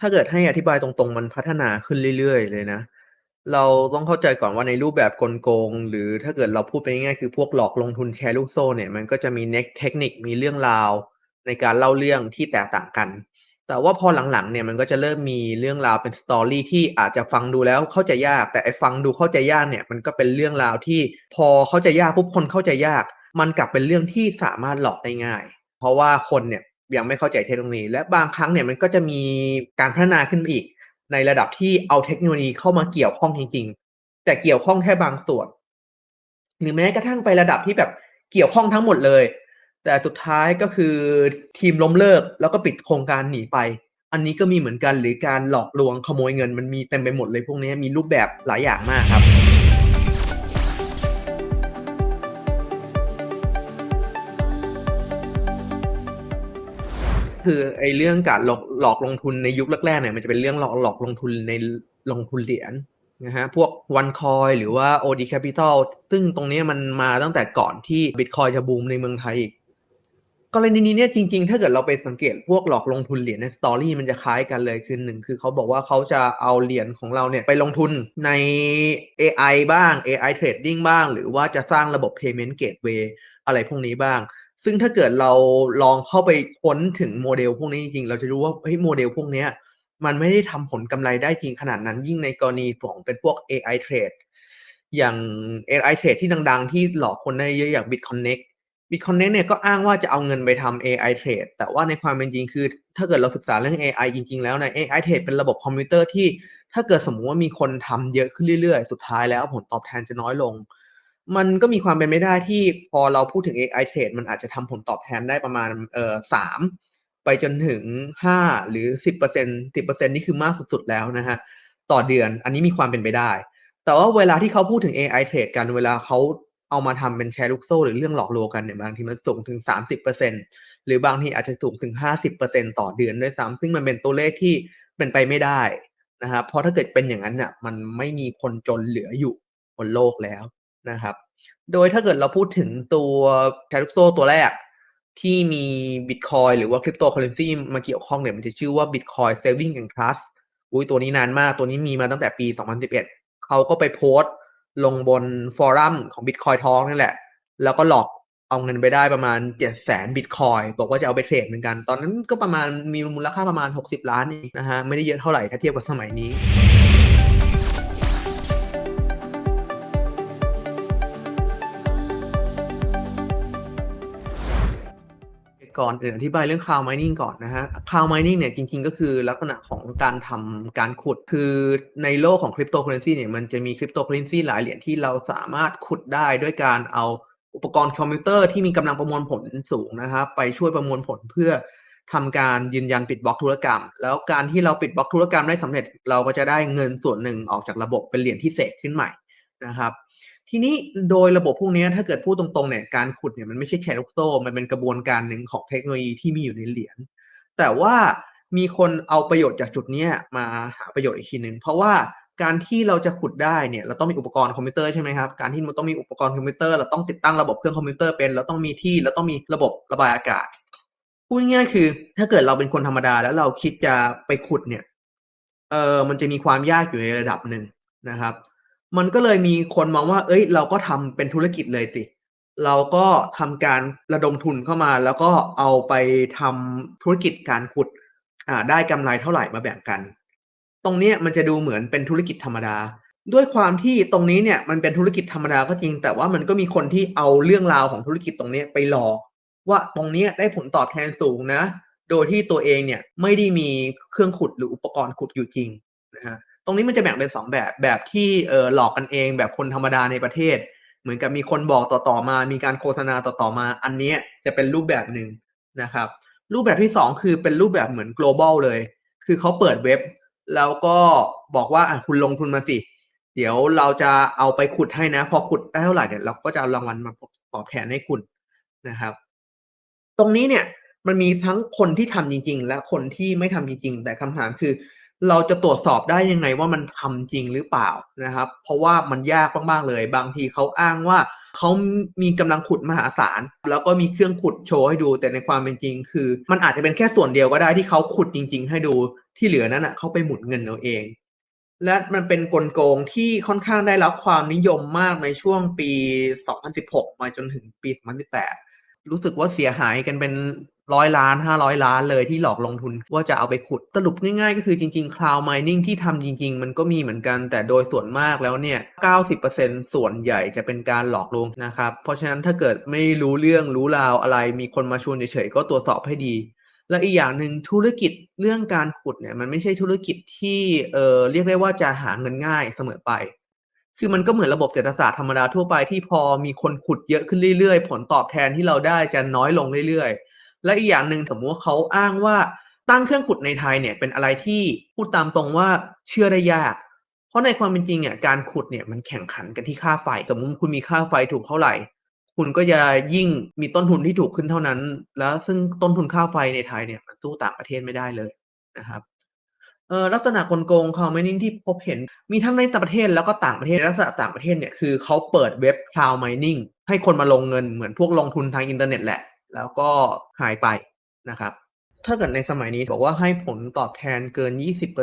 ถ้าเกิดให้อธิบายตรงๆ มันพัฒนาขึ้นเรื่อยๆ เลยนะ เราต้องเข้าใจก่อนว่าในรูปแบบกลโกง หรือถ้าเกิดเราพูดไปง่ายๆคือพวกหลอกลงทุนแชร์ลูกโซ่เนี่ยมันก็จะมีเน็กเทคนิคมีเรื่องราว ในการเล่าเรื่องที่แตกต่างกัน แต่ว่าพอหลังๆเนี่ยมันก็จะเริ่มมีเรื่องราวเป็น Story ที่อาจจะฟังดูแล้วเข้าใจยาก แต่ไอ้ฟังดูเข้าใจยากเนี่ยมันก็เป็นเรื่องราวที่พอเข้าใจยากปุ๊บคนเข้าใจยาก มันกลับเป็นเรื่องที่สามารถหลอกได้ง่าย เพราะว่าคนเนี่ย ยังไม่เข้าใจเทคโนโลยี และบางครั้งเนี่ยมันก็จะมีการพัฒนาขึ้นมาอีก ในระดับที่เอาเทคโนโลยีเข้ามาเกี่ยวข้องจริง ๆ แต่เกี่ยวข้องแค่บางส่วน หรือแม้กระทั่งไประดับที่แบบเกี่ยวข้องทั้งหมดเลย แต่สุดท้ายก็คือทีมล้มเลิกแล้วก็ปิดโครงการหนีไป อันนี้ก็มีเหมือนกันหรือการหลอกลวงขโมยเงินมันมีเต็มไปหมดเลยพวกนี้มีรูปแบบหลายอย่างมากครับ คือไอ้เรื่องการหลอกหลอกลงทุนในยุคแรกๆเนี่ยมันจะเป็นเรื่องหลอกหลอกลงทุนในลงทุนเหรียญนะครับพวก OneCoin หรือว่า OD Capital ซึ่งตรงนี้มันมาตั้งแต่ก่อนที่บิตคอยจะบูมในเมืองไทยอีกกรณีนี้เนี่ยจริงๆ ถ้าเกิดเราไปสังเกตพวกหลอกลงทุนเหรียญใน Story มันจะคล้ายกันเลยคือ1คือเขาบอกว่าเขาจะเอาเหรียญของเราเนี่ยไปลงทุนในเอไอบ้าง AI Trading บ้าง หรือว่าจะสร้างระบบ Payment Gateway อะไรพวกนี้บ้าง ซึ่งถ้าเกิดเราลองเข้าไปค้นถึงโมเดลพวกนี้จริงๆเราจะรู้ว่าเฮ้ยโมเดลพวกนี้มันไม่ได้ทำผลกำไรได้จริงขนาดนั้น ยิ่งในกรณีของเป็นพวก AI Trade อย่าง AI Trade ที่ดัง ๆ ที่หลอกคนได้เยอะอย่าง BitConnect BitConnect เนี่ยก็อ้างว่าจะเอาเงินไปทำ AI Trade แต่ว่าในความเป็นจริงคือ ถ้าเกิดเราศึกษาเรื่องเอไอจริง ๆ แล้วนี่ย AI Trade เป็นระบบคอมพิวเตอร์ที่ถ้าเกิดสมมุติว่ามีคนทำเยอะขึ้นเรื่อยๆ สุดท้ายแล้วผลตอบแทนจะน้อยลง มันก็มีความเป็นไปได้ที่พอเราพูดถึง AI Trade มันอาจจะทำผลตอบแทนได้ประมาณเอ่อ3ไปจนถึง5หรือ10% 10%นี่คือมากสุด ๆ แล้วนะครับต่อเดือนอันนี้มีความเป็นไปได้ แต่ว่าเวลาที่เขาพูดถึง AI Trade กันเวลาเขาเอามาทำเป็นแชร์ลูกโซ่ หรือเรื่องหลอกลวงกันเนี่ยบางทีมันสูงถึง 30%หรือบางทีอาจจะสูงถึง 50%ต่อเดือนด้วยซ้ำซึ่งมันเป็นตัวเลขที่เป็นไปไม่ได้นะครับเพราะถ้าเกิดเป็นอย่างนั้นน่ะมันไม่มีคนจนเหลืออยู่บนโลกแล้ว นะครับ โดยถ้าเกิดเราพูดถึงตัวแชร์ลูกโซ่ตัวแรกที่มีบิตคอยหรือว่า Cryptocurrency มาเกี่ยวข้องเนี่ยมันจะชื่อว่า Bitcoin Saving and Trust อุ๊ยตัวนี้นานมากตัวนี้มีมาตั้งแต่ปี 2011 เขาก็ไปโพสต์ลงบนฟอรัมของ Bitcoin Talk นั่นแหละ แล้วก็หลอกเอาเงินไปได้ประมาณ 700,000บิตคอยบอกว่าจะเอาไปเทรดเหมือนกัน ตอนนั้นก็ประมาณมีมูลค่าประมาณ 60 ล้านนะครับไม่ได้เยอะเท่าไหร่ถ้าเทียบกับสมัยนี้ ก่อนอื่นอธิบายเรื่อง Cloud Mining ก่อนนะครับ Cloud Mining เนี่ยจริงๆ ก็คือลักษณะของการทำการขุด คือในโลกของ Cryptocurrency เนี่ยมันจะมี Cryptocurrency หลายเหรียญที่เราสามารถขุดได้ด้วยการเอาอุปกรณ์คอมพิวเตอร์ที่มีกำลังประมวลผลสูงนะครับไปช่วยประมวลผลเพื่อทำการยืนยันปิดบล็อกธุรกรรม แล้วการที่เราปิดบล็อกธุรกรรมได้สำเร็จ เราก็จะได้เงินส่วนหนึ่งออกจากระบบเป็นเหรียญที่เสกขึ้นใหม่นะครับ ทีนี้โดยระบบพวกนี้ถ้าเกิดพูดตรงๆเนี่ยการขุดเนี่ยมันไม่ใช่แชร์ลูกโซ่มันเป็นกระบวนการหนึ่งของเทคโนโลยีที่มีอยู่ในเหรียญแต่ว่ามีคนเอาประโยชน์จากจุดนี้มาหาประโยชน์อีกทีหนึ่งเพราะว่าการที่เราจะขุดได้เนี่ยเราต้องมีอุปกรณ์คอมพิวเตอร์ใช่ไหมครับการที่มันต้องมีอุปกรณ์คอมพิวเตอร์เราต้องติดตั้งระบบเครื่องคอมพิวเตอร์เป็นเราต้องมีที่เราต้องมีระบบระบายอากาศพูดง่ายๆคือ ถ้าเกิดเราเป็นคนธรรมดาแล้วเราคิดจะไปขุดเนี่ยเออมันจะมีความยากอยู่ในระดับหนึ่งนะครับ มันก็เลยมีคนมองว่าเฮ้ย เราก็ทำเป็นธุรกิจเลยสิเราก็ทำการระดมทุนเข้ามา แล้วก็เอาไปทำธุรกิจการขุดอ่าได้กำไรเท่าไหร่มาแบ่งกัน ตรงนี้มันจะดูเหมือนเป็นธุรกิจธรรมดา ด้วยความที่ตรงนี้เนี่ยมันเป็นธุรกิจธรรมดาก็จริง แต่ว่ามันก็มีคนที่เอาเรื่องราวของธุรกิจตรงนี้ไปหลอกว่าตรงนี้ได้ผลตอบแทนสูงนะ โดยที่ตัวเองเนี่ยไม่ได้มีเครื่องขุดหรืออุปกรณ์ขุดอยู่จริงนะครับต รงนี้มันจะแบ่งเป็น 2 แบบแบบที่เออหลอกกันเองแบบคนธรรมดาในประเทศ เหมือนกับมีคนบอกต่อๆมา มีการโฆษณาต่อๆมา อันนี้จะเป็นรูปแบบหนึ่งนะครับ รูปแบบที่ 2 คือเป็นรูปแบบเหมือน global เลย คือเขาเปิดเว็บ แล้วก็บอกว่าคุณลงทุนมาสิ เดี๋ยวเราจะเอาไปขุดให้นะ พอขุดได้เท่าไหร่เนี่ยเราก็จะเอารางวัลมาตอบแทนให้คุณนะครับ ตรงนี้เนี่ยมันมีทั้งคนที่ทำจริง ๆ และคนที่ไม่ทำจริง ๆ แต่คำถามคือ เราจะตรวจสอบได้ยังไงว่ามันทำจริงหรือเปล่านะครับ เพราะว่ามันยากมากๆเลย บางทีเขาอ้างว่าเขามีกำลังขุดมหาศาล แล้วก็มีเครื่องขุดโชว์ให้ดู แต่ในความเป็นจริงคือ มันอาจจะเป็นแค่ส่วนเดียวก็ได้ที่เขาขุดจริง ๆ ให้ดูที่เหลือนั้นน่ะเขาไปหมุนเงินเอาเอง และมันเป็นกลโกงที่ค่อนข้างได้รับความนิยมมากในช่วงปี 2016 มาจนถึงปี 2018 รู้สึกว่าเสียหายกันเป็น ร้อยล้านห้าร้อยล้านเลยที่หลอกลงทุนว่าจะเอาไปขุดสรุปง่ายๆ ก็คือจริงๆ Cloud Mining ที่ทำจริง ๆ มันก็มีเหมือนกัน แต่โดยส่วนมากแล้วเนี่ย 90%ส่วนใหญ่จะเป็นการหลอกลวงนะครับ เพราะฉะนั้นถ้าเกิดไม่รู้เรื่องรู้ราวอะไร มีคนมาชวนเฉยๆ ก็ตรวจสอบให้ดี และอีกอย่างหนึ่งธุรกิจเรื่องการขุดเนี่ยมันไม่ใช่ธุรกิจที่เอ่อเรียกได้ว่าจะหาเงินง่ายเสมอไปคือมันก็เหมือนระบบเศรษฐศาสตร์ธรรมดาทั่วไปที่พอมีคนขุดเยอะขึ้นเรื่อยๆ ผลตอบแทนที่เราได้จะน้อยลงเรื่อยๆ และอีกอย่างหนึ่งสมมติว่าเขาอ้างว่าตั้งเครื่องขุดในไทยเนี่ยเป็นอะไรที่พูดตามตรงว่าเชื่อได้ยาก เพราะในความเป็นจริงอะการขุดเนี่ยมันแข่งขันกันที่ค่าไฟสมมติคุณมีค่าไฟถูกเท่าไหร่ คุณก็จะยิ่งมีต้นทุนที่ถูกขึ้นเท่านั้น แล้วซึ่งต้นทุนค่าไฟในไทยเนี่ยมันสู้ต่างประเทศไม่ได้เลยนะครับเออลักษณะกลโกง cloud mining ที่พบเห็นมีทั้งในต่างประเทศแล้วก็ต่างประเทศลักษณะต่างประเทศเนี่ยคือเขาเปิดเว็บ cloud mining ให้คนมาลงเงินเหมือนพวกลงทุนทางอินเทอร์เน็ตแหละ แล้วก็หายไปนะครับ ถ้าเกิดในสมัยนี้บอกว่าให้ผลตอบแทนเกิน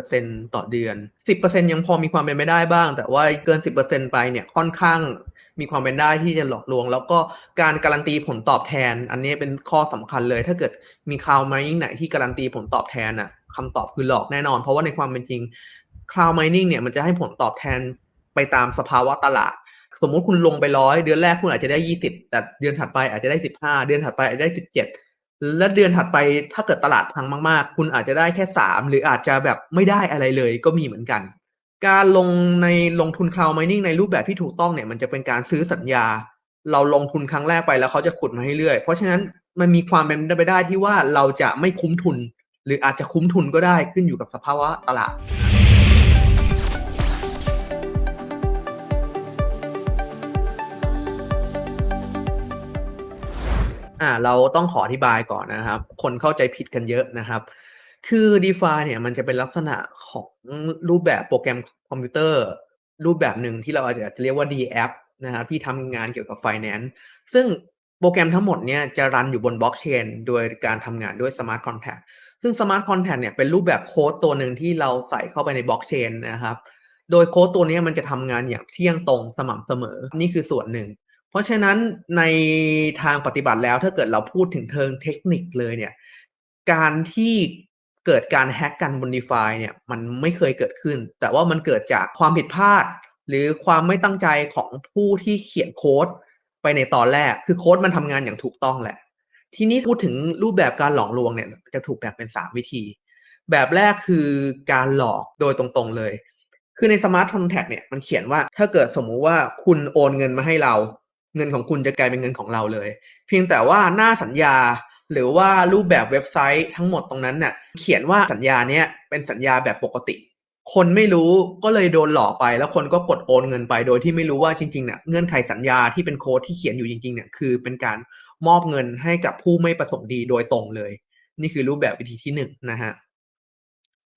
20%ต่อเดือน 10%ยังพอมีความเป็นไปได้บ้าง แต่ว่าเกิน 10%ไปเนี่ยค่อนข้างมีความเป็นได้ที่จะหลอกลวง แล้วก็การการันตีผลตอบแทน อันนี้เป็นข้อสำคัญเลย ถ้าเกิดมีคลาวไมนิ่งไหนที่การันตีผลตอบแทนน่ะคำตอบคือหลอกแน่นอน เพราะว่าในความเป็นจริง Cloud Mining เนี่ยมันจะให้ผลตอบแทนไปตามสภาวะตลาด สมมุติคุณลงไปร้อยเดือนแรกคุณอาจจะได้20แต่เดือนถัดไปอาจจะได้15เดือนถัดไปอาจจะได้17และเดือนถัดไปถ้าเกิดตลาดพังมาก ๆ คุณอาจจะได้แค่3หรืออาจจะแบบไม่ได้อะไรเลยก็มีเหมือนกัน การลงในลงทุน Cloud Mining ในรูปแบบที่ถูกต้องเนี่ยมันจะเป็นการซื้อสัญญา เราลงทุนครั้งแรกไปแล้วเขาจะขุดมาให้เรื่อย เพราะฉะนั้นมันมีความเป็นไปได้ที่ว่าเราจะไม่คุ้มทุน หรืออาจจะคุ้มทุนก็ได้ขึ้นอยู่กับสภาวะตลาด อ่าเราต้องขออธิบายก่อนนะครับ คนเข้าใจผิดกันเยอะนะครับ คือ DeFi เนี่ยมันจะเป็นลักษณะของรูปแบบโปรแกรมคอมพิวเตอร์ รูปแบบหนึ่งที่เราอาจจะเรียกว่า DApp นะครับที่ทำงานเกี่ยวกับ Finance ซึ่งโปรแกรมทั้งหมดเนี่ยจะรันอยู่บนบล็อกเชนโดยการทำงานด้วย Smart Contract ซึ่ง Smart Contract เนี่ยเป็นรูปแบบโค้ดตัวหนึ่งที่เราใส่เข้าไปในบล็อกเชนนะครับ โดยโค้ดตัวนี้มันจะทำงานอย่างเที่ยงตรงสม่ำเสมอ นี่คือส่วนหนึ่ง เพราะฉะนั้นในทางปฏิบัติแล้วถ้าเกิดเราพูดถึงเทิงเทคนิคเลยเนี่ย การที่เกิดการแฮ็กกันบน DeFi เนี่ยมันไม่เคยเกิดขึ้น แต่ว่ามันเกิดจากความผิดพลาด หรือความไม่ตั้งใจของผู้ที่เขียนโค้ดไปในตอนแรก คือโค้ดมันทำงานอย่างถูกต้องแหละ ทีนี้พูดถึงรูปแบบการหลอกลวงเนี่ยจะถูกแบ่งเป็น 3 วิธี แบบแรกคือการหลอกโดยตรงๆเลย คือใน Smart Contract เนี่ยมันเขียนว่าถ้าเกิดสมมุติว่าคุณโอนเงินมาให้เรา เงินของคุณจะกลายเป็นเงินของเราเลย เพียงแต่ว่าหน้าสัญญาหรือว่ารูปแบบเว็บไซต์ทั้งหมดตรงนั้นเน่ะเขียนว่าสัญญาเนี้ยเป็นสัญญาแบบปกติ คนไม่รู้ก็เลยโดนหลอกไป แล้วคนก็กดโอนเงินไป โดยที่ไม่รู้ว่าจริงๆเนี่ยเงื่อนไขสัญญาที่เป็นโค้ดที่เขียนอยู่จริงๆเนี่ยคือเป็นการมอบเงินให้กับผู้ไม่ประสงค์ดีโดยตรงเลย นี่คือรูปแบบวิธีที่หนึ่งนะฮะ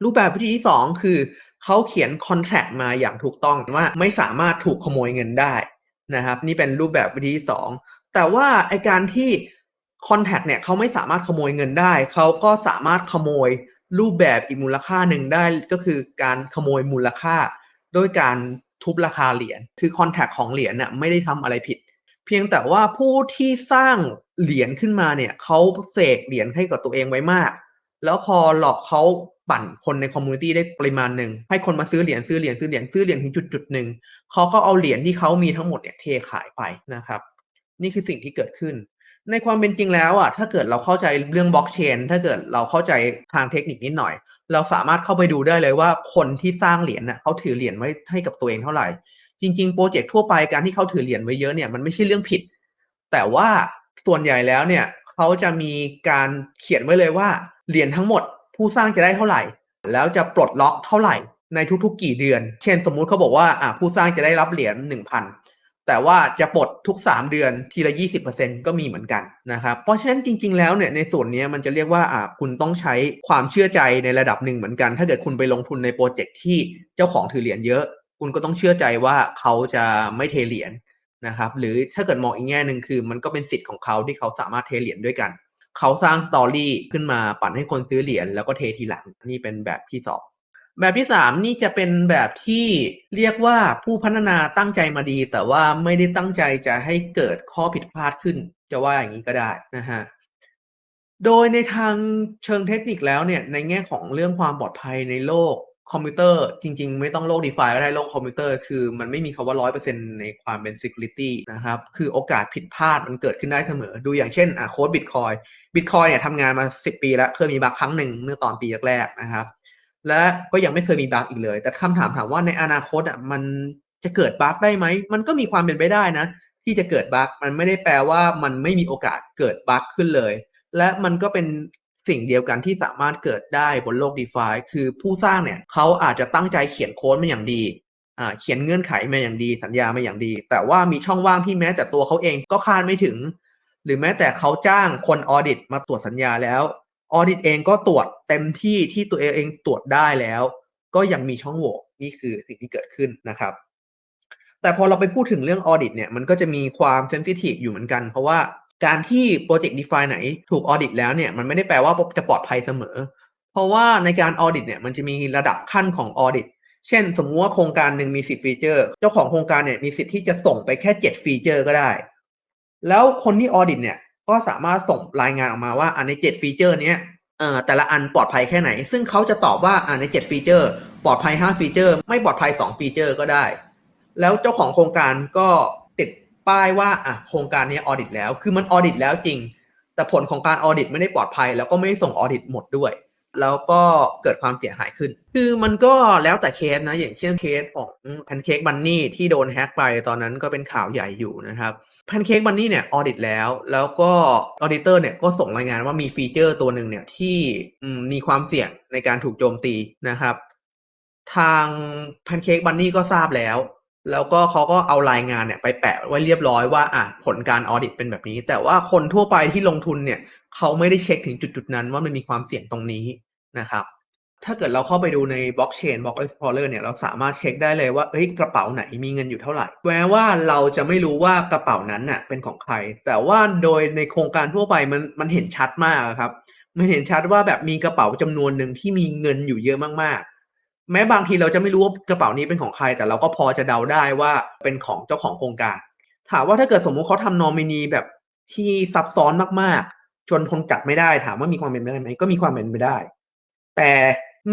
รูปแบบวิธีที่สองคือเขาเขียนคอนแทคมาอย่างถูกต้องว่าไม่สามารถถูกขโมยเงินได้ นะครับ นี่เป็นรูปแบบวิธีที่สองแต่ว่าไอการที่คอนแทคเนี่ยเขาไม่สามารถขโมยเงินได้ เขาก็สามารถขโมยรูปแบบอีกมูลค่าหนึ่งได้ก็คือการขโมยมูลค่าด้วยการทุบราคาเหรียญคือคอนแทคของเหรียญน่ะไม่ได้ทำอะไรผิด เพียงแต่ว่าผู้ที่สร้างเหรียญขึ้นมาเนี่ยเขาเสกเหรียญให้กับตัวเองไว้มาก แล้วพอหลอกเขาปั่นคนในคอมมูนิตี้ได้ปริมาณหนึ่งให้คนมาซื้อเหรียญซื้อเหรียญซื้อเหรียญซื้อเหรียญถึงจุดจุดหนึ่ง เขาก็เอาเหรียญที่เขามีทั้งหมดเนี่ยเทขายไปนะครับ นี่คือสิ่งที่เกิดขึ้น ในความเป็นจริงแล้วอะถ้าเกิดเราเข้าใจเรื่องบล็อกเชนถ้าเกิดเราเข้าใจทางเทคนิคนิดหน่อย เราสามารถเข้าไปดูได้เลยว่าคนที่สร้างเหรียญน่ะเขาถือเหรียญไว้ให้กับตัวเองเท่าไหร่ จริงๆโปรเจกต์ทั่วไปการที่เขาถือเหรียญไว้เยอะเนี่ยมันไม่ใช่เรื่องผิด แต่ว่าส่วนใหญ่แล้วเนี่ยเขาจะมีการเขียนไว้เลยว่าเหรียญทั้งหมด ผู้สร้างจะได้เท่าไหร่ แล้วจะปลดล็อกเท่าไหร่ ในทุกๆกี่เดือน เช่นสมมุติเขาบอกว่าอ่าผู้สร้างจะได้รับเหรียญ1,000แต่ว่าจะปลดทุก 3 เดือนทีละ 20%ก็มีเหมือนกันนะครับ เพราะฉะนั้นจริง ๆ แล้วเนี่ยในส่วนนี้มันจะเรียกว่าอ่าคุณต้องใช้ความเชื่อใจในระดับหนึ่งเหมือนกัน ถ้าเกิดคุณไปลงทุนในโปรเจกต์ที่เจ้าของถือเหรียญเยอะ คุณก็ต้องเชื่อใจว่าเขาจะไม่เทเหรียญนะครับหรือถ้าเกิดมองอีกแง่หนึ่งคือ มันก็เป็นสิทธิ์ของเขาที่เขาสามารถเทเหรียญด้วยกันเขาสร้างสตอรี่ขึ้นมาปั่นให้คนซื้อเหรียญแล้วก็เททีหลังนี่เป็นแบบที่สอง แบบที่สามนี่จะเป็นแบบที่เรียกว่าผู้พัฒนาตั้งใจมาดี แต่ว่าไม่ได้ตั้งใจจะให้เกิดข้อผิดพลาดขึ้น จะว่าอย่างนี้ก็ได้นะฮะโดยในทางเชิงเทคนิคแล้วเนี่ยในแง่ของเรื่องความปลอดภัยในโลกคอมพิวเตอร์จริง ๆ ไม่ต้องโลก d e f i ก็ได้โลกคอมพิวเตอร์คือมันไม่มีคาว่าร้อยเปอร์เซ็นในความเป็น security นะครับ คือโอกาสผิดพลาดมันเกิดขึ้นได้เสมอ ดูอย่างเช่นอะโค้ดบิตคอยบิตคอยเนี่ยทำงานมา 10 ปีแล้ว เคยมีบั๊กครั้งหนึ่งเมื่อตอนปีแรกๆนะครับ และก็ยังไม่เคยมีบั๊กอีกเลย แต่คำถามถามว่าในอนาคตอะมันจะเกิดบั๊กได้ไหม มันก็มีความเป็นไปได้นะ ที่จะเกิดบั๊กมันไม่ได้แปลว่ามันไม่มีโอกาสเกิดบั๊กขึ้นเลย และมันก็เป็นสิ่งเดียวกันที่สามารถเกิดได้บนโลก d e f i คือผู้สร้างเนี่ยเขาอาจจะตั้งใจเขียนโค้ดมาอย่างดีอ่าเขียนเงื่อนไขมาอย่างดี สัญญามาอย่างดี แต่ว่ามีช่องว่างที่แม้แต่ตัวเขาเองก็คาดไม่ถึง หรือแม้แต่เขาจ้างคนออเดิตมาตรวจสัญญาแล้ว ออดิตเองก็ตรวจเต็มที่ที่ตัวเองตรวจได้แล้ว ก็ยังมีช่องโหว่นี่คือสิ่งที่เกิดขึ้นนะครับ แต่พอเราไปพูดถึงเรื่องออดิตเนี่ยมันก็จะมีความเซนซิทีฟอยู่เหมือนกัน เพราะว่าการที่โปรเจกต์ DeFi ไหนถูกออดิตแล้วเนี่ยมันไม่ได้แปลว่าจะปลอดภัยเสมอ เพราะว่าในการออดิตเนี่ยมันจะมีระดับขั้นของออดิตเช่น สมมติว่าโครงการหนึ่งมี10ฟีเจอร์ เจ้าของโครงการเนี่ยมีสิทธิ์ที่จะส่งไปแค่7ฟีเจอร์ก็ได้ แล้วคนที่ออดิตเนี่ย ก็สามารถส่งรายงานออกมาว่าอันใน7ฟีเจอร์นี้แต่ละอันปลอดภัยแค่ไหน ซึ่งเขาจะตอบว่าอันใน7ฟีเจอร์ ปลอดภัย5ฟีเจอร์ ไม่ปลอดภัย2ฟีเจอร์ก็ได้ แล้วเจ้าของโครงการก็ติดป้ายว่าอะโครงการนี้ออดิตแล้ว คือมันออดิตแล้วจริง แต่ผลของการออดิตไม่ได้ปลอดภัย แล้วก็ไม่ส่งออดิตหมดด้วย แล้วก็เกิดความเสียหายขึ้น คือมันก็แล้วแต่เคสนะ อย่างเช่นเคสของแพนเค้กบันนี่ที่โดนแฮ็กไปตอนนั้นก็เป็นข่าวใหญ่อยู่นะครับ แพนเค้กบันนี่เนี่ยออดิตแล้ว แล้วก็ออดิเตอร์เนี่ยก็ส่งรายงานว่ามีฟีเจอร์ตัวหนึ่งเนี่ยที่มีความเสี่ยงในการถูกโจมตีนะครับ ทางแพนเค้กบันนี่ก็ทราบแล้ว แล้วก็เขาก็เอารายงานเนี่ยไปแปะไว้เรียบร้อยว่าอะผลการออดิตเป็นแบบนี้ แต่ว่าคนทั่วไปที่ลงทุนเนี่ยเขาไม่ได้เช็คถึงจุดๆนั้นว่ามันมีความเสี่ยงตรงนี้นะครับ ถ้าเกิดเราเข้าไปดูในบล็อกเชนบล็อกเอ็กซ์พอร์เนี่ยเราสามารถเช็คได้เลยว่าเฮ้ยกระเป๋าไหนมีเงินอยู่เท่าไหร่แม้ว่าเราจะไม่รู้ว่ากระเป๋านั้นน่ะเป็นของใคร แต่ว่าโดยในโครงการทั่วไปมันมันเห็นชัดมากครับมันเห็นชัดว่าแบบมีกระเป๋าจำนวนหนึ่งที่มีเงินอยู่เยอะมากๆ แม้บางทีเราจะไม่รู้ว่ากระเป๋านี้เป็นของใคร แต่เราก็พอจะเดาได้ว่าเป็นของเจ้าของโครงการ ถามว่าถ้าเกิดสมมุติเขาทำนอมินีแบบที่ซับซ้อนมากๆ จนคนจัดไม่ได้ ถามว่ามีความเป็นไปได้ไหมก็มีความเป็นไปได้ แต่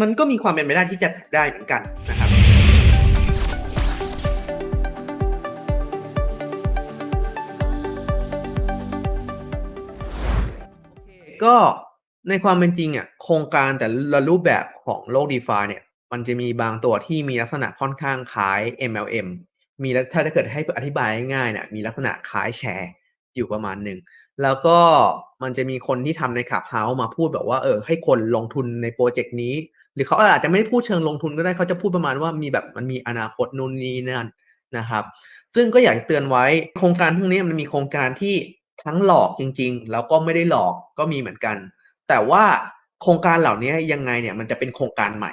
มันก็มีความเป็นไปได้ที่จะได้เหมือนกันนะครับก็ในความเป็นจริงอะโครงการแต่ละรูปแบบของโลก d e f i เนี่ย มันจะมีบางตัวที่มีลักษณะค่อนข้างคล้าย MLM มีถ้าถ้าเกิดให้อธิบายง่ายๆเนี่ยมีลักษณะคล้ายแชร์อยู่ประมาณหนึ่งแล้วก็มันจะมีคนที่ทำในขับเฮาส์มาพูดแบบว่าเออให้คนลงทุนในโปรเจกต์นี้ห รือเขาอาจจะไม่ได้พูดเชิงลงทุนก็ได้เขาจะพูดประมาณว่ามีแบบมันมีอนาคตนู่นนี่นั่นนะครับ ซึ่งก็อยากเตือนไว้โครงการพวกนี้มันมีโครงการที่ทั้งหลอกจริง ๆ แล้วก็ไม่ได้หลอกก็มีเหมือนกัน แต่ว่าโครงการเหล่านี้ยังไงเนี่ยมันจะเป็นโครงการใหม่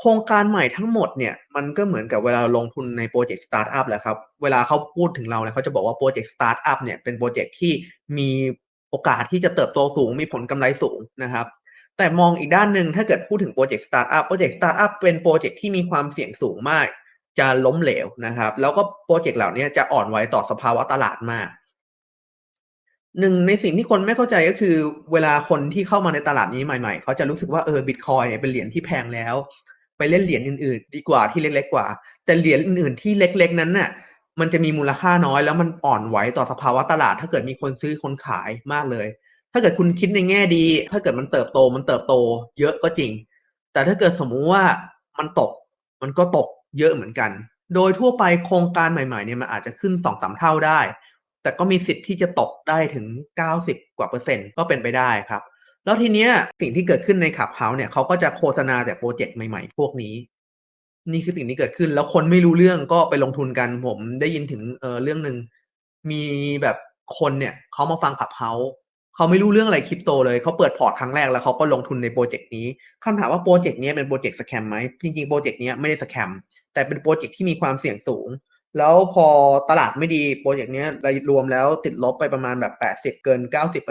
โครงการใหม่ทั้งหมดเนี่ยมันก็เหมือนกับเวลาลงทุนในโปรเจกต์สตาร์ทอัพแหละครับเวลาเขาพูดถึงเราเนี่ยเขาจะบอกว่าโปรเจกต์สตาร์ทอัพเนี่ยเป็นโปรเจกต์ที่มีโอกาสที่จะเติบโตสูงมีผลกำไรสูงนะครับ แต่มองอีกด้านหนึ่งถ้าเกิดพูดถึงโปรเจกต์สตาร์ทอัพโปรเจกต์สตาร์ทอัพเป็นโปรเจกต์ที่มีความเสี่ยงสูงมาก จะล้มเหลวนะครับ แล้วก็โปรเจกต์เหล่านี้จะอ่อนไหวต่อสภาวะตลาดมากหนึ่งในสิ่งที่คนไม่เข้าใจก็คือ เวลาคนที่เข้ามาในตลาดนี้ใหม่ๆ เขาจะรู้สึกว่าเออบิตคอยเป็นเหรียญที่แพงแล้ว ไปเล่นเหรียญอื่นๆ ดีกว่าที่เล็กๆกว่า แต่เหรียญอื่นๆที่เล็กๆนั้นน่ะมันจะมีมูลค่าน้อยแล้วมันอ่อนไหวต่อสภาวะตลาด ถ้าเกิดมีคนซื้อคนขายมากเลย ถ้าเกิดคุณคิดในแง่ดี ถ้าเกิดมันเติบโตมันเติบโต เยอะก็จริง แต่ถ้าเกิดสมมุติว่ามันตก มันก็ตกเยอะเหมือนกัน โดยทั่วไปโครงการใหม่ๆเนี่ยมันอาจจะขึ้นสองสามเท่าได้ แต่ก็มีสิทธิ์ที่จะตกได้ถึง 90 กว่าเปอร์เซ็นต์ก็เป็นไปได้ครับ แล้วทีเนี้ยสิ่งที่เกิดขึ้นในขับเฮาเนี่ยเขาก็จะโฆษณาแต่โปรเจกต์ใหม่ๆ พวกนี้ นี่คือสิ่งที่เกิดขึ้น แล้วคนไม่รู้เรื่องก็ไปลงทุนกันผมได้ยินถึงเออเรื่องหนึ่งมีแบบคนเนี่ยเขามาฟังขับเฮา เขาไม่รู้เรื่องอะไรคริปโตเลย เขาเปิดพอร์ตครั้งแรกแล้วเขาก็ลงทุนในโปรเจกต์นี้คำถามว่าโปรเจกต์นี้เป็นโปรเจกต์สแคมไหมจริงๆโปรเจกต์นี้ไม่ได้สแคมแต่เป็นโปรเจกต์ที่มีความเสี่ยงสูง แล้วพอตลาดไม่ดีโปรเจกต์นี้รายรวมแล้วติดลบไปประมาณแบบ 80 เกิน 90%เ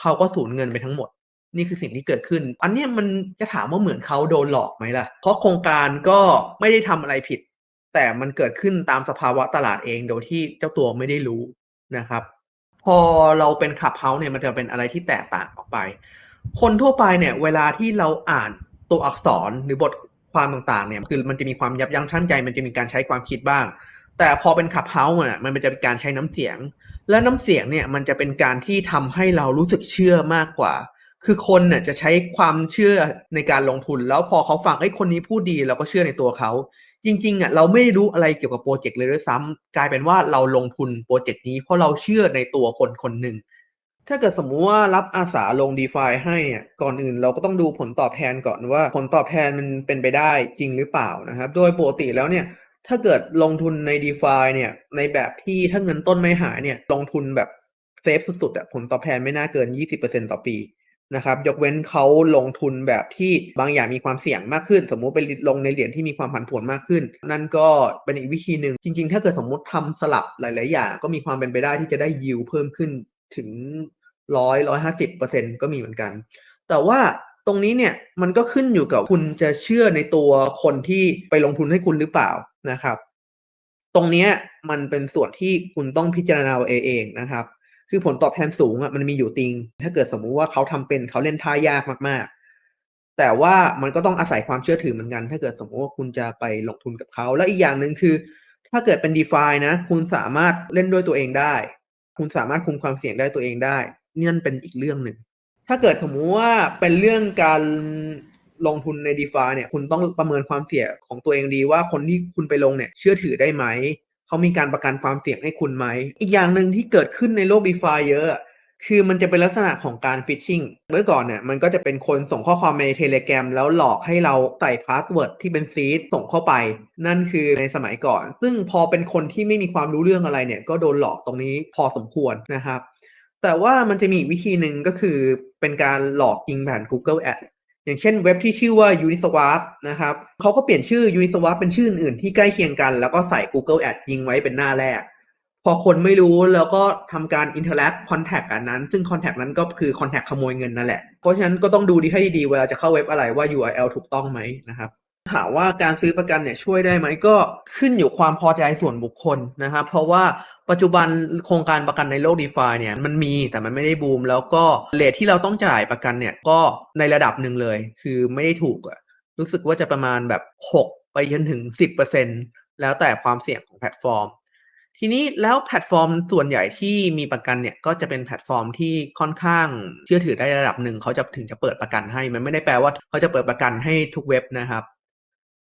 เขาก็สูญเงินไปทั้งหมด นี่คือสิ่งที่เกิดขึ้น อันนี้มันจะถามว่าเหมือนเขาโดนหลอกไหมล่ะ เพราะโครงการก็ไม่ได้ทำอะไรผิด แต่มันเกิดขึ้นตามสภาวะตลาดเองโดยที่เจ้าตัวไม่ได้รู้นะครับ พอเราเป็นขับเฮาเนี่ยมันจะเป็นอะไรที่แตกต่างออกไป คนทั่วไปเนี่ยเวลาที่เราอ่านตัวอักษรหรือบทความต่างๆเนี่ยคือมันจะมีความยับยั้งชั่งใจ มันจะมีการใช้ความคิดบ้าง แต่พอเป็นขับเฮาส์เนี่ยมันจะเป็นการใช้น้ำเสียง และน้ำเสียงเนี่ยมันจะเป็นการที่ทำให้เรารู้สึกเชื่อมากกว่า คือคนเนี่ยจะใช้ความเชื่อในการลงทุน แล้วพอเขาฟังไอ้คนนี้พูดดีเราก็เชื่อในตัวเขา จริงๆอะเราไม่รู้อะไรเกี่ยวกับโปรเจกต์เลยด้วยซ้ำกลายเป็นว่าเราลงทุนโปรเจกต์นี้เพราะเราเชื่อในตัวคนคนหนึ่งถ้าเกิดสมมุติว่ารับอาสาลง d e f าให้เนี่ยก่อนอื่นเราก็ต้องดูผลตอบแทนก่อนว่าผลตอบแทนมันเป็นไปได้จริงหรือเปล่านะครับ โดยปกติแล้วเนี่ยถ้าเกิดลงทุนใน d e f าเนี่ยในแบบที่ถ้าเงินต้นไม่หายเนี่ยลงทุนแบบเซฟสุดๆอะผลตอบแทนไม่น่าเกิน 20%ต่อปี นะครับยกเว้นเขาลงทุนแบบที่บางอย่างมีความเสี่ยงมากขึ้น สมมุติไปลงในเหรียญที่มีความผันผวนมากขึ้น นั่นก็เป็นอีกวิธีหนึ่งจริง ๆ ถ้าเกิดสมมุติทำสลับหลาย ๆ อย่าง ก็มีความเป็นไปได้ที่จะได้ยิวเพิ่มขึ้นถึงร้อยร้อยห้าสิบเปอร์เซ็นก็มีเหมือนกัน แต่ว่าตรงนี้เนี่ยมันก็ขึ้นอยู่กับคุณจะเชื่อในตัวคนที่ไปลงทุนให้คุณหรือเปล่านะครับ ตรงนี้มันเป็นส่วนที่คุณต้องพิจารณาเองนะครับ คือผลตอบแทนสูงอะมันมีอยู่จริง ถ้าเกิดสมมุติว่าเขาทำเป็นเขาเล่นท่ายากมากๆ แต่ว่ามันก็ต้องอาศัยความเชื่อถือเหมือนกัน ถ้าเกิดสมมติว่าคุณจะไปลงทุนกับเขา และอีกอย่างหนึ่งคือ ถ้าเกิดเป็น d e f านะ คุณสามารถเล่นด้วยตัวเองได้ คุณสามารถคุมความเสี่ยงได้ตัวเองได้นี่นั่นเป็นอีกเรื่องหนึ่งถ้าเกิดสมมติว่าเป็นเรื่องการลงทุนใน d e f าเนี่ย คุณต้องประเมินความเสี่ยงของตัวเองดีว่าคนที่คุณไปลงเนี่ยเชื่อถือได้ไหม เขามีการประกันความเสี่ยงให้คุณไหม อีกอย่างหนึ่งที่เกิดขึ้นในโลก d e f าเยอะ คือมันจะเป็นลักษณะของการฟิชชิงเมื่อก่อนเนี่ยมันก็จะเป็นคนส่งข้อความในเทเล g r a m แล้วหลอกให้เราใส่พาสเวิร์ดที่เป็นซีดส่งเข้าไป นั่นคือในสมัยก่อน ซึ่งพอเป็นคนที่ไม่มีความรู้เรื่องอะไรเนี่ย ก็โดนหลอกตรงนี้พอสมควรนะครับแต่ว่ามันจะมีวิธีหนึ่งก็คือเป็นการหลอกยิงผ่าน Google Ad อย่างเช่นเว็บที่ชื่อว่า Uniswap นะครับเขาก็เปลี่ยนชื่อ Uniswap เป็นชื่ออื่นที่ใกล้เคียงกัน แล้วก็ใส่ Google Ad ยิงไว้เป็นหน้าแรก พอคนไม่รู้แล้วก็ทำการ interact contact อันนั้น ซึ่ง contact นั้นก็คือ contact ขโมยเงินนั่นแหละ เพราะฉะนั้นก็ต้องดูดีให้ดีเวลาจะเข้าเว็บอะไรว่า URL ถูกต้องไหมนะครับถามว่าการซื้อประกันเนี่ยช่วยได้ไหมก็ขึ้นอยู่ความพอใจส่วนบุคคลนะครับ เพราะว่า ปัจจุบันโครงการประกันในโลก d e f าเนี่ยมันมีแต่มันไม่ได้บูม แล้วก็เลทที่เราต้องจ่ายประกันเนี่ยก็ในระดับหนึ่งเลย คือไม่ได้ถูกอะรู้สึกว่าจะประมาณแบบ 6 ไปจนถึง 10%แล้วแต่ความเสี่ยงของแพลตฟอร์ม ทีนี้แล้วแพลตฟอร์มส่วนใหญ่ที่มีประกันเนี่ยก็จะเป็นแพลตฟอร์มที่ค่อนข้างเชื่อถือได้ระดับหนึ่งเขาจะถึงจะเปิดประกันให้ มันไม่ได้แปลว่าเขาจะเปิดประกันให้ทุกเว็บนะครับ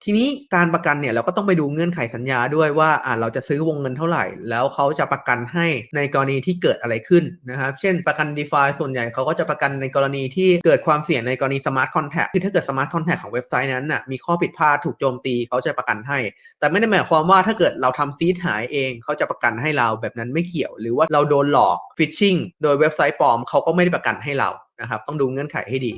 ทีนี้การประกันเนี่ยเราก็ต้องไปดูเงื่อนไขสัญญาด้วยว่าอ่าเราจะซื้อวงเงินเท่าไหร่ แล้วเขาจะประกันให้ในกรณีที่เกิดอะไรขึ้นนะครับเช่นประกัน d e f าส่วนใหญ่เขาก็จะประกันในกรณีที่เกิดความเสี่ยงในกรณี Smart Contract คือถ้าเกิด Smart Contract ของเว็บไซต์นั้นน่ะมีข้อผิดพลาดถูกโจมตีเขาจะประกันให้ แต่ไม่ได้หมายความว่าถ้าเกิดเราทำซีดหายเองเขาจะประกันให้เราแบบนั้นไม่เกี่ยว หรือว่าเราโดนหลอกฟิชชิงโดยเว็บไซต์ปลอมเขาก็ไม่ได้ประกันให้เรานะครับต้องดูเงื่อนไขให้ดี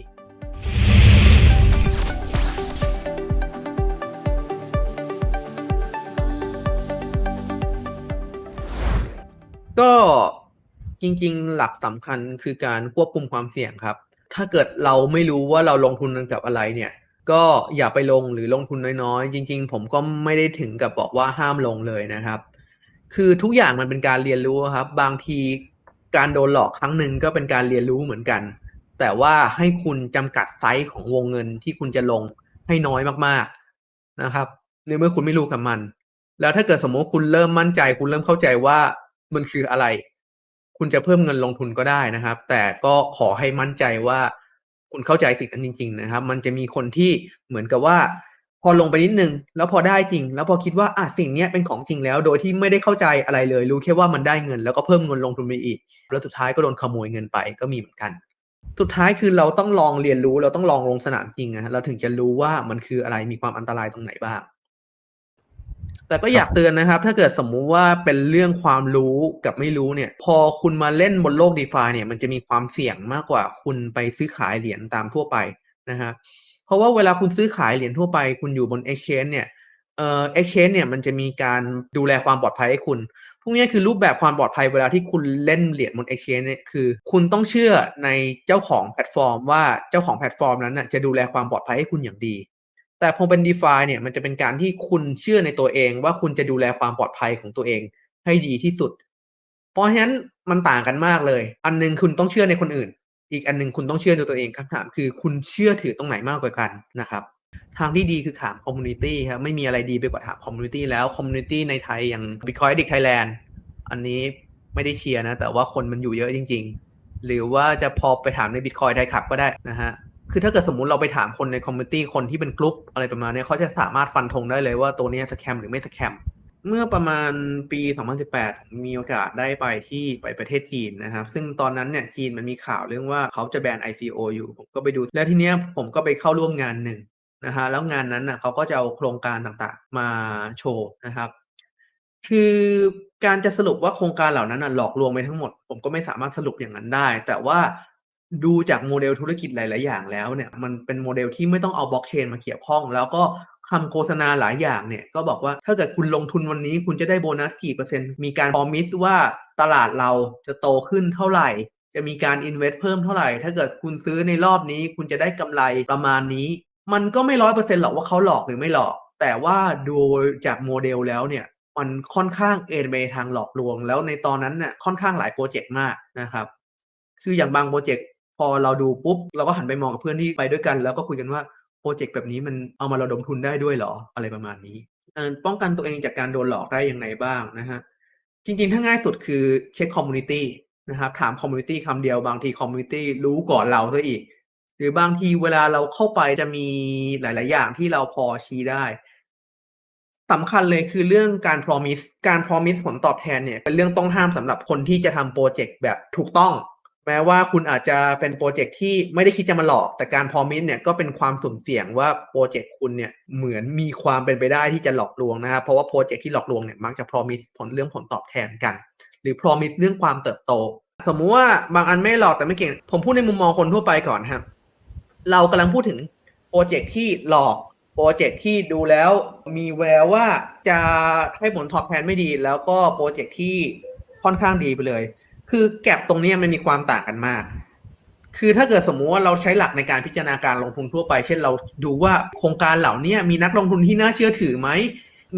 ก็จริงๆ หลักสำคัญคือการควบคุมความเสี่ยงครับ ถ้าเกิดเราไม่รู้ว่าเราลงทุนกับอะไรเนี่ย ก็อย่าไปลงหรือลงทุนน้อยๆ จริง ๆ ผมก็ไม่ได้ถึงกับบอกว่าห้ามลงเลยนะครับ คือทุกอย่างมันเป็นการเรียนรู้ครับ บางทีการโดนหลอกครั้งหนึ่งก็เป็นการเรียนรู้เหมือนกัน แต่ว่าให้คุณจำกัดไซส์ของวงเงินที่คุณจะลงให้น้อยมากๆนะครับในเมื่อคุณไม่รู้กับมัน แล้วถ้าเกิดสมมติคุณเริ่มมั่นใจ คุณเริ่มเข้าใจว่า มันคืออะไร คุณจะเพิ่มเงินลงทุนก็ได้นะครับ แต่ก็ขอให้มั่นใจว่าคุณเข้าใจสิ่งนั้นจริง ๆ นะครับ มันจะมีคนที่เหมือนกับว่า พอลงไปนิดนึง แล้วพอได้จริง แล้วพอคิดว่าอะสิ่งนี้เป็นของจริงแล้ว โดยที่ไม่ได้เข้าใจอะไรเลย รู้แค่ว่ามันได้เงิน แล้วก็เพิ่มเงินลงทุนไปอีก แล้วสุดท้ายก็โดนขโมยเงินไปก็มีเหมือนกัน สุดท้ายคือเราต้องลองเรียนรู้ เราต้องลองลงสนามจริงนะเราถึงจะรู้ว่ามันคืออะไรมีความอันตรายตรงไหนบ้าง แต่ก็อยากเตือนนะครับ ถ้าเกิดสมมุติว่าเป็นเรื่องความรู้กับไม่รู้เนี่ย พอคุณมาเล่นบนโลก d e f าเนี่ยมันจะมีความเสี่ยงมากกว่าคุณไปซื้อขายเหรียญตามทั่วไปนะฮะเพราะว่าเวลาคุณซื้อขายเหรียญทั่วไป คุณอยู่บน exchange เนี่ยเอ่อ exchange เนี่ยมันจะมีการดูแลความปลอดภัยให้คุณพวกนี้คือรูปแบบความปลอดภัยเวลาที่คุณเล่นเหรียญบน exchange เนี่ยคือ คุณต้องเชื่อในเจ้าของแพลตฟอร์ม ว่าเจ้าของแพลตฟอร์มนั้นน่ะจะดูแลความปลอดภัยให้คุณอย่างดี แต่พอเป็น DeFi เนี่ยมันจะเป็นการที่คุณเชื่อในตัวเอง ว่าคุณจะดูแลความปลอดภัยของตัวเองให้ดีที่สุด เพราะฉะนั้นมันต่างกันมากเลย อันหนึงคุณต้องเชื่อในคนอื่น อีกอันหนึงคุณต้องเชื่อในตัวเองคำถามคือคุณเชื่อถือตรงไหนมากกว่ากันนะครับทางที่ดีคือถามคอมมูนิตี้ครับไม่มีอะไรดีไปกว่าถามคอมมูนิตี้แล้วคอมมูนิตี้ในไทยอย่าง Bitcoin Addict Thailand อันนี้ไม่ได้เชียร์นะ แต่ว่าคนมันอยู่เยอะจริง ๆ หรือว่าจะพอไปถามใน Bitcoin ไทยขับก็ได้นะฮะ คือถ้าเกิดสมมติเราไปถามคนในคอมมูนิตี้คนที่เป็นกลุ่มอะไรประมาณนี้เขาจะสามารถฟันธงได้เลยว่าตัวนี้สแคมหรือไม่สแคมเมื่อประมาณปี 2018มมีโอกาสได้ไปที่ไปประเทศจีนนะครับ ซึ่งตอนนั้นเนี่ยจีนมันมีข่าวเรื่องว่าเขาจะแบน ICO อยู่ ผมก็ไปดู แล้วทีเนี้ยผมก็ไปเข้าร่วมงานหนึ่งนะฮะ แล้วงานนั้นน่ะเขาก็จะเอาโครงการต่างๆ มาโชว์นะครับ คือการจะสรุปว่าโครงการเหล่านั้นน่ะหลอกลวงไปทั้งหมด ผมก็ไม่สามารถสรุปอย่างนั้นได้ แต่ว่า ดูจากโมเดลธุรกิจหลาย ๆ อย่างแล้วเนี่ยมันเป็นโมเดลที่ไม่ต้องเอาบล็อกเชนมาเกี่ยวข้อง แล้วก็คำโฆษณาหลายอย่างเนี่ยก็บอกว่าถ้าเกิดคุณลงทุนวันนี้คุณจะได้โบนัสกี่เปอร์เซ็นต์มีการ promise ว่าตลาดเราจะโตขึ้นเท่าไหร่ จะมีการ invest เพิ่มเท่าไหร่ ถ้าเกิดคุณซื้อในรอบนี้ คุณจะได้กำไรประมาณนี้ มันก็ไม่ร้อยเปอร์เซ็นต์หรอกว่าเขาหลอกหรือไม่หลอก แต่ว่าดูจากโมเดลแล้วเนี่ยมันค่อนข้างเอ็นไปทางหลอกลวง แล้วในตอนนั้นเนี่ยค่อนข้างหลายโปรเจกต์มากนะครับ คืออย่างบางโปรเจกต์ อเราดูปุ๊บเราก็หันไปมองกับเพื่อนที่ไปด้วยกัน แล้วก็คุยกันว่าโปรเจกต์แบบนี้มันเอามาระดมทุนได้ด้วยเหรออะไรประมาณนี้ป้องกันตัวเองจากการโดนหลอกได้อยังไงบ้างนะฮะจริงๆ ถ้าง่ายสุดคือเช็คคอมมูนิตี้นะครับถามคอมมูนิตี้คำเดียวบางทีคอมมูนิตี้รู้ก่อนเราซะอีก หรือบางทีเวลาเราเข้าไปจะมีหลาย ๆ อย่างที่เราพอชี้ได้สำคัญเลยคือเรื่องการ promise การ promise ผลตอบแทนเนี่ยเป็นเรื่องต้องห้ามสำหรับคนที่จะทำโปรเจกต์แบบถูกต้อง แม้ว่าคุณอาจจะเป็นโปรเจกต์ที่ไม่ได้คิดจะมาหลอก แต่การ promise เนี่ยก็เป็นความสุ่มเสี่ยงว่าโปรเจกต์คุณเนี่ยเหมือนมีความเป็นไปได้ที่จะหลอกลวงนะครับเพราะว่าโปรเจกต์ที่หลอกลวงเนี่ยมักจะ promise ผลเรื่องผลตอบแทนกัน หรือ promise เรื่องความเติบโต สมมุติว่าบางอันไม่หลอกแต่ไม่เก่ง ผมพูดในมุมมองคนทั่วไปก่อนครับเรากำลังพูดถึงโปรเจกต์ที่หลอกโปรเจกต์ที่ดูแล้วมีแววว่าจะให้ผลตอบแทนไม่ดี แล้วก็โปรเจกต์ที่ค่อนข้างดีไปเลย คือแก็บตรงนี้มันมีความต่างกันมาก คือถ้าเกิดสมมุติว่าเราใช้หลักในการพิจารณาการลงทุนทั่วไป เช่นเราดูว่าโครงการเหล่านี้มีนักลงทุนที่น่าเชื่อถือไหม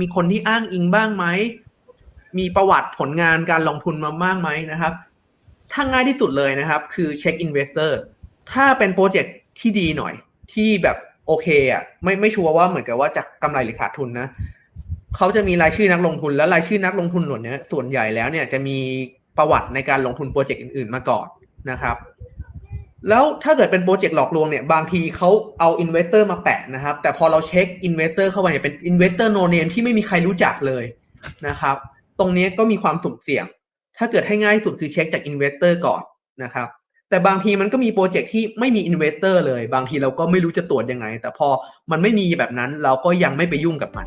มีคนที่อ้างอิงบ้างไหม มีประวัติผลงานการลงทุนมาบ้างไหมนะครับ ถ้าง่ายที่สุดเลยนะครับ คือเช็คอินเวสเตอร์ถ้าเป็นโปรเจกต์ที่ดีหน่อย ที่แบบโอเคอะไม่ไม่ชัวร์ว่าเหมือนกับว่าจะกำไรหรือขาดทุนนะเขาจะมีรายชื่อนักลงทุน และรายชื่อนักลงทุนหล่นเนี้ยส่วนใหญ่แล้วเนี่ยจะมี ประวัติในการลงทุนโปรเจกต์อื่นๆมาก่อนนะครับแล้วถ้าเกิดเป็นโปรเจกต์หลอกลวงเนี่ยบางทีเขาเอาอินเวสเตอร์มาแปะนะครับ แต่พอเราเช็คอินเวสเตอร์เข้าไปเนี่ยเป็นอินเวสเตอร์โนเนมที่ไม่มีใครรู้จักเลยนะครับ ตรงนี้ก็มีความสุ่มเสี่ยง ถ้าเกิดให้ง่ายสุดคือเช็คจากอินเวสเตอร์ก่อนนะครับ แต่บางทีมันก็มีโปรเจกต์ที่ไม่มีอินเวสเตอร์เลย บางทีเราก็ไม่รู้จะตรวจยังไง แต่พอมันไม่มีแบบนั้นเราก็ยังไม่ไปยุ่งกับมัน